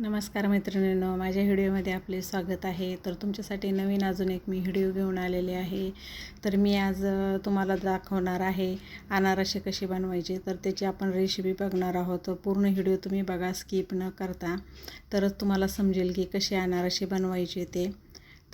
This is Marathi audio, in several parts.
नमस्कार मैत्रिणींनो माझ्या व्हिडिओमध्ये आपले स्वागत आहे. तर तुमच्यासाठी नवीन अजून एक मी व्हिडिओ घेऊन आलेले आहे. तर मी आज तुम्हाला दाखवणार आहे अनारसे कशी बनवायचे. तर त्याची आपण रेसिपी बघणार आहोत. पूर्ण व्हिडिओ तुम्ही बघा स्किप न करता. तरच तुम्हाला समजेल की कसे अनारसे बनवायचे ते.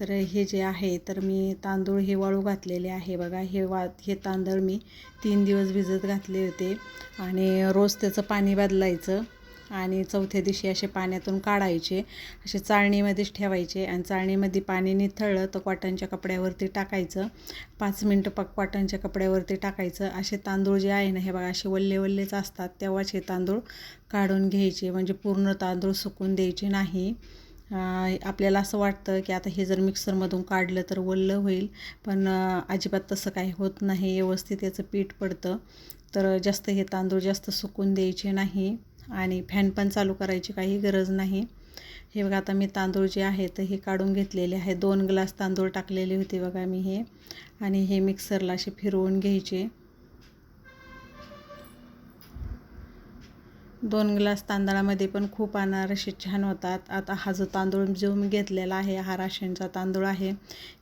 तर हे जे आहे तर मी तांदूळ हे वाळू घातलेले आहे बघा. हे वा हे तांदूळ मी तीन दिवस भिजत घातले होते. आणि रोज त्याचं पाणी बदलायचं. आणि चौथ्या दिवशी असे पाण्यातून काढायचे असे चाळणीमध्येच ठेवायचे आणि चाळणीमध्ये पाणी निथळलं तर कॉटनच्या कपड्यावरती टाकायचं. पाच मिनटं पक कॉटनच्या कपड्यावरती टाकायचं. असे तांदूळ जे आहे ना हे बघा असे वल्ले वल्लेच असतात. तेव्हाच हे तांदूळ काढून घ्यायचे. म्हणजे पूर्ण तांदूळ सुकून द्यायचे नाही. आपल्याला असं वाटतं की आता हे जर मिक्सरमधून काढलं तर वल्लं होईल पण अजिबात तसं काही होत नाही. व्यवस्थित याचं पीठ पडतं. तर जास्त हे तांदूळ जास्त सुकून द्यायचे नाही. आणि फॅन पण चालू करायची काही गरज नाही. हे बघा आता मी तांदूळ जे आहे तर हे काढून घेतलेले आहे. दोन ग्लास तांदूळ टाकलेले होते बघा मी हे. आणि हे मिक्सरला असे फिरवून घ्यायचे. दोन ग्लास तांदळामध्ये पण खूप अनारसे छान होतात. आता हा जो तांदूळ जो मी घेतलेला आहे हा राशनचा तांदूळ आहे.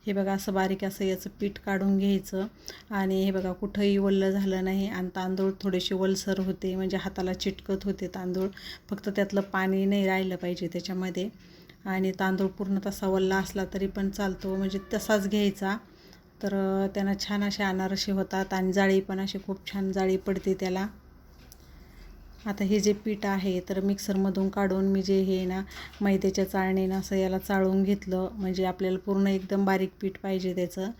हे बघा असं बारीक असं याचं पीठ काढून घ्यायचं. आणि हे बघा कुठंही वल्लं झालं नाही आणि तांदूळ थोडेसे ओलसर होते म्हणजे हाताला चिटकत होते तांदूळ. फक्त त्यातलं पाणी नाही राहिलं पाहिजे त्याच्यामध्ये. आणि तांदूळ पूर्ण तसा ओल्ला असला तरी पण चालतो म्हणजे तसाच घ्यायचा. तर त्यांना छान असे अनारसे होतात आणि जाळी पण अशी खूप छान जाळी पडते त्याला. आता हे जे पीठ आहे तर मिक्सरमधून काढून मी जे हे ना मैद्याच्या चाळणीनं असं याला चाळून घेतलं. म्हणजे आपल्याला पूर्ण एकदम बारीक पीठ पाहिजे त्याचं.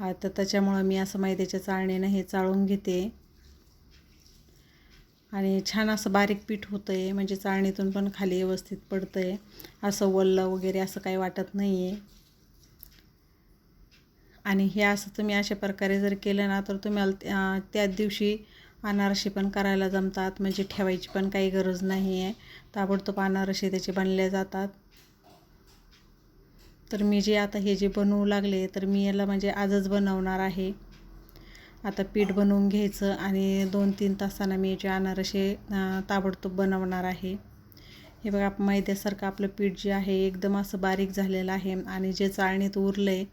आता त्याच्यामुळं मी असं मैद्याच्या चाळणीनं हे चाळून घेते. आणि छान असं बारीक पीठ होतं आहे म्हणजे चाळणीतून पण खाली व्यवस्थित पडतं आहे असं वल्लं वगैरे असं काही वाटत नाही आहे आणि हे असं तुम्ही अशा प्रकारे जर केलं ना तर तुम्हाला त्या- त्याच दिवशी अनारसे पण करायला जमतात. म्हणजे ठेवायची पण काही गरज नाही आहे ताबडतोब अनारसे त्याचे बनले जातात. तर मी जे आता हे जे बनवू लागले तर मी याला म्हणजे आजच बनवणार आहे. आता पीठ बनवून घ्यायचं आणि दोन तीन तासांना मी याचे अनारसे ताबडतोब बनवणार आहे. हे बघा मैद्यासारखं आपलं पीठ जे आहे एकदम असं बारीक झालेलं आहे आणि जे चाळणीत उरलं आहे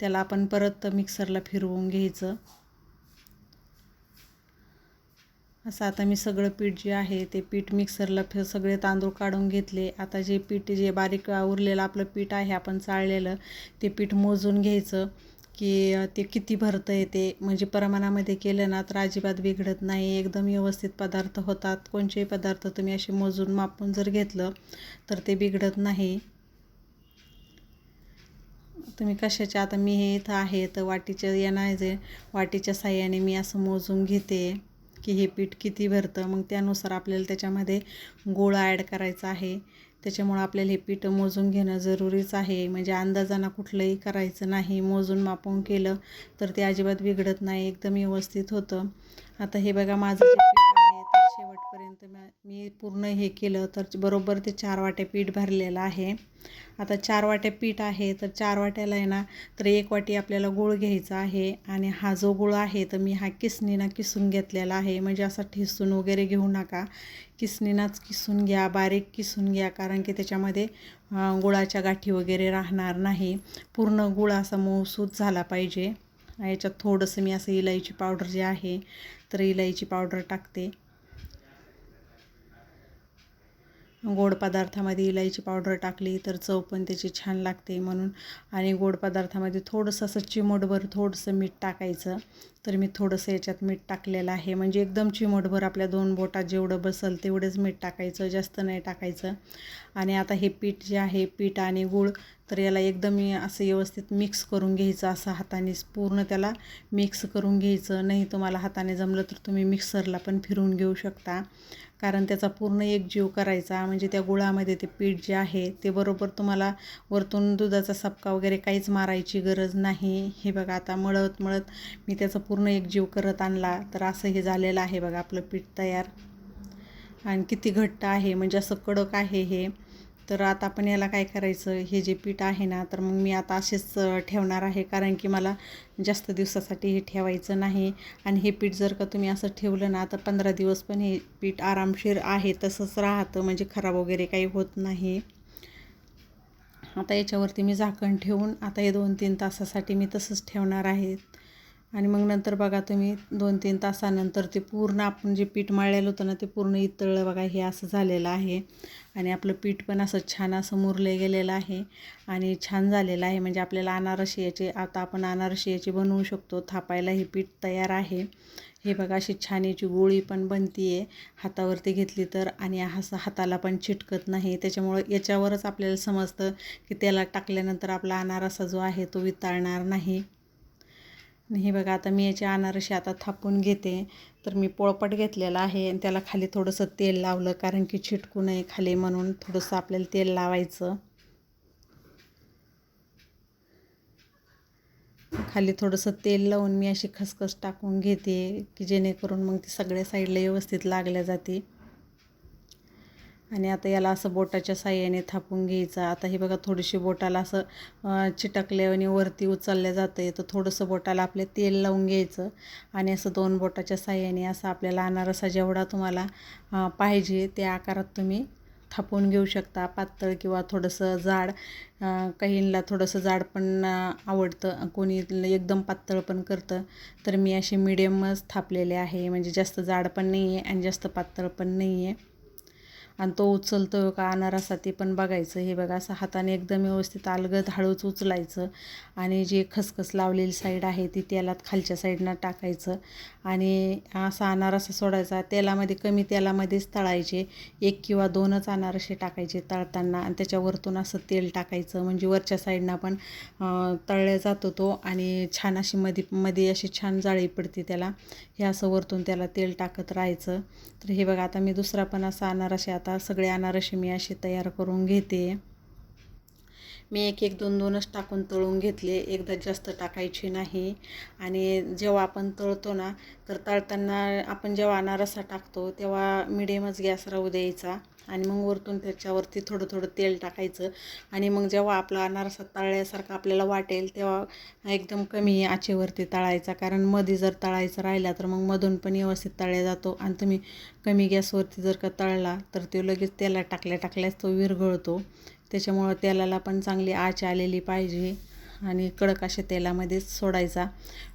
त्याला आपण परत मिक्सरला फिरवून घ्यायचं. असं आता मी सगळं पीठ जे आहे ते पीठ मिक्सरला फ सगळे तांदूळ काढून घेतले. आता जे पीठ जे बारीक उरलेलं आपलं पीठ आहे आपण चाळलेलं ते पीठ मोजून घ्यायचं की ते किती भरतं आहे ते. म्हणजे प्रमाणामध्ये केलं ना तर अजिबात बिघडत नाही. एकदम व्यवस्थित पदार्थ होतात. कोणतेही पदार्थ तुम्ही असे मोजून मापून जर घेतलं तर ते बिघडत नाही. तुम्ही कशाच्या आता मी हे इथं आहे तर वाटीच्या येणार जे वाटीच्या साह्याने मी असं मोजून घेते. की हे पीठ किती भरतं मग त्यानुसार आपल्याला त्याच्यामध्ये गोळा ॲड करायचा आहे. त्याच्यामुळं आपल्याला हे पीठ मोजून घेणं जरुरीच आहे. म्हणजे अंदाजानं कुठलंही करायचं नाही मोजून मापून केलं तर ते अजिबात बिघडत नाही एकदम व्यवस्थित होतं. आता हे बघा माझं आजपर्यंत मी पूर्ण हे केलं तर बरोबर ते चार वाट्या पीठ भरलेलं आहे. आता चार वाट्या पीठ आहे तर चार वाट्याला आहे ना तर एक वाटी आपल्याला गूळ घ्यायचा आहे आणि हा जो गूळ आहे तर मी हा किसनीना किसून घेतलेला आहे. म्हणजे असा ठिसून वगैरे घेऊ नका. किसनीनाच किसून घ्या बारीक किसून घ्या कारण की त्याच्यामध्ये गुळाच्या गाठी वगैरे राहणार नाही. पूर्ण गुळ असा मऊसूत झाला पाहिजे. याच्यात थोडंसं मी असं इलायची पावडर जे आहे तर इलायची पावडर टाकते. गोड पदार्थामध्ये इलायची पावडर टाकली तर चव पण त्याची छान लागते म्हणून. आणि गोड पदार्थामध्ये थोडंसं असं चिमटभर थोडंसं मीठ टाकायचं. तर मी थोडंसं याच्यात मीठ टाकलेलं आहे. म्हणजे एकदम चिमटभर आपल्या दोन बोटात जेवढं बसल तेवढंच मीठ टाकायचं जास्त नाही टाकायचं. आणि आता हे पीठ जे आहे पीठ आणि गूळ तर याला एकदम मी असं व्यवस्थित मिक्स करून घ्यायचं असं हाताने पूर्ण त्याला मिक्स करून घ्यायचं. नाही तुम्हाला हाताने जमलं तर तुम्ही मिक्सरला पण फिरवून घेऊ शकता. कारण त्याचा पूर्ण एक जीव करायचा म्हणजे त्या गुळामध्ये ते पीठ जे आहे ते बरोबर तुम्हाला वरतून दुधाचा सपका वगैरे काहीच मारायची गरज नाही. हे बघा आता मळत मळत मी त्याचा पूर्ण एक जीव करत आणला तर असं हे झालेलं आहे बघा आपलं पीठ तयार. आणि किती घट्ट आहे म्हणजे असं कडक आहे हे. तर आता आपण याला काय करायचं? हे जे पीठ आहे ना तर मग मी आता असेच ठेवणार आहे. कारण की मला जास्त दिवसासाठी हे ठेवायचं नाही. आणि हे पीठ जर का तुम्ही असं ठेवलं ना तर पंधरा दिवस पण हे पीठ आरामशीर आहे. तसंच राहतं. म्हणजे खराब वगैरे काही होत नाही. आता याच्यावरती मी झाकण ठेवून आता हे दोन तीन तासासाठी मी तसंच ठेवणार आहे. आणि मग नंतर बघा तुम्ही दोन तीन तासानंतर ते पूर्ण आपण जे पीठ मळलेलं होतं ना ते पूर्ण इतळलं बघा हे असं झालेलं आहे. आणि आपलं पीठ पण असं छान असं मुरले गेलेलं आहे आणि छान झालेलं आहे. म्हणजे आपल्याला अनारशी याचे आता आपण अनारशी याचे बनवू शकतो थापायला हे पीठ तयार आहे. हे बघा अशी छान याची गोळी पण बनती आहे हातावरती घेतली तर आणि असं हाताला पण चिटकत नाही. त्याच्यामुळं याच्यावरच आपल्याला समजतं की त्याला टाकल्यानंतर आपला अनारसा जो आहे तो वितळणार नाही. हे बघा आता मी याचे अनारसे आता थापून घेते. तर मी पोळपट घेतलेला आहे आणि त्याला खाली थोडंसं तेल लावलं कारण की चिटकू नये खाली म्हणून थोडंसं आपल्याला तेल लावायचं. खाली थोडंसं तेल लावून मी अशी खसखस टाकून घेते की जेणेकरून मग ती सगळ्या साईडला व्यवस्थित लागल्या जाते. आणि आता याला असं बोटाच्या साह्याने थापून घ्यायचं. आता हे बघा थोडीशी बोटाला असं चिटकले आणि वरती उचलल्या जातं तर थोडंसं बोटाला आपले तेल लावून घ्यायचं आणि असं दोन बोटाच्या साह्याने असं आपल्याला अनारसा जेवढा तुम्हाला पाहिजे त्या आकारात तुम्ही थापून घेऊ शकता. पातळ किंवा थोडंसं जाड काहींना थोडंसं जाड पण आवडतं. कोणी एकदम पातळ पण करतं. तर मी असे मिडियमच थापलेले आहे. म्हणजे जास्त जाड पण नाही आहे आणि जास्त पातळ पण नाही आहे आणि तो उचलतो का अनारसा ते पण बघायचं. हे बघा असं हाताने एकदम व्यवस्थित अलगद हळूच उचलायचं आणि जे खसखस लावलेली साईड आहे ती तेलात खालच्या साईडनं टाकायचं आणि असा अनारसा सोडायचा. तेलामध्ये कमी तेलामध्येच तळायचे. एक किंवा दोनच अनारसे टाकायचे तळताना आणि त्याच्यावरतून असं तेल टाकायचं. म्हणजे वरच्या साईडनं पण तळल्या जातो तो आणि छान अशी मध्ये मध्ये अशी छान जाळी पडते त्याला. हे असं वरतून त्याला तेल टाकत राहायचं. तर हे बघा आता मी दुसरा पण असा अनारसे आता सगळे अनारसे मी असे तयार करून घेते. मी एक एक दोन दोनच टाकून तळून घेतले. एकदा जास्त टाकायची नाही. आणि जेव्हा आपण तळतो ना तर तळताना आपण जेव्हा अनारसा टाकतो तेव्हा मिडियमच गॅस राहू द्यायचा. आणि मग वरतून त्याच्यावरती थोडं थोडं तेल टाकायचं. आणि मग जेव्हा आपला अनारसा तळल्यासारखं आपल्याला वाटेल तेव्हा एकदम कमी आचेवरती तळायचा. कारण मध्ये जर तळायचं राहिला तर मग मधून पण व्यवस्थित तळल्या जातो. आणि तुम्ही कमी गॅसवरती जर का तळला तर तो लगेच तेला टाकल्या टाकल्यास तो विरघळतो. त्याच्यामुळं तेलाला पण चांगली आच आलेली पाहिजे. आणि कडक अशा तेलामध्येच सोडायचा.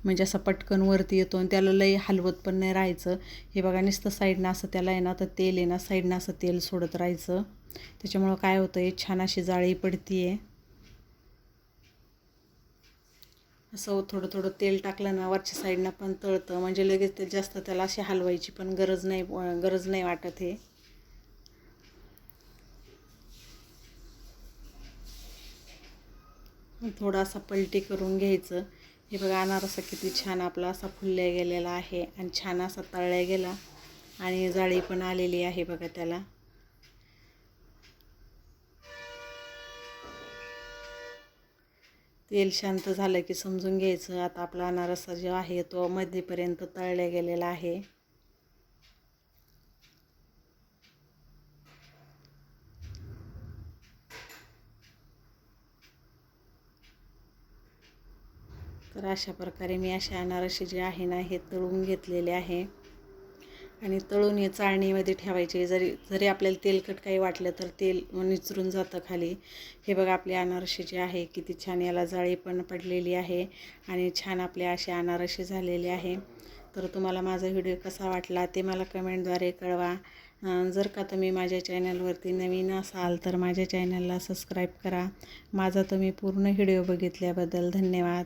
म्हणजे असं पटकन वरती येतो आणि त्याला लई हलवत पण नाही राहायचं. हे बघा नुसतं साईडनं असं त्याला आहे ना तर तेल आहे ना साईडनं असं तेल सोडत राहायचं. त्याच्यामुळं काय होतं आहे छान अशी जाळी पडती आहे असं थोडं थोडं तेल टाकलं ना वरच्या साईडनं पण तळतं. म्हणजे लगेच ते जास्त त्याला अशी हलवायची पण गरज नाही गरज नाही वाटत हे. थोडासा पलटी करून घ्यायचं. हे बघा अनारसा किती छान आपला असा फुलल्या गेलेला आहे आणि छान असा तळल्या गेला आणि जाळी पण आलेली आहे बघा त्याला. तेल शांत झालं की समजून घ्यायचं. आता आपला अनारसा जो आहे तो मध्येपर्यंत तळल्या गेलेला आहे. तर अशा प्रकारे मी अशा अनारसे जे आहे ना हे तळून घेतलेले आहे. आणि तळून हे चाळणीमध्ये ठेवायचे. जरी जरी आपल्याला तेलकट काही वाटलं तर तेल निचरून जातं खाली. हे बघा आपले अनारसे जे आहे किती छान याला जाळी पण पडलेली आहे आणि छान आपले असे अनारसे झालेले आहे. तर तुम्हाला माझा व्हिडिओ कसा वाटला ते मला कमेंटद्वारे कळवा. जर का तुम्ही माझ्या चॅनलवरती नवीन असाल तर माझ्या चॅनलला सबस्क्राईब करा. माझा तुम्ही पूर्ण व्हिडिओ बघितल्याबद्दल धन्यवाद.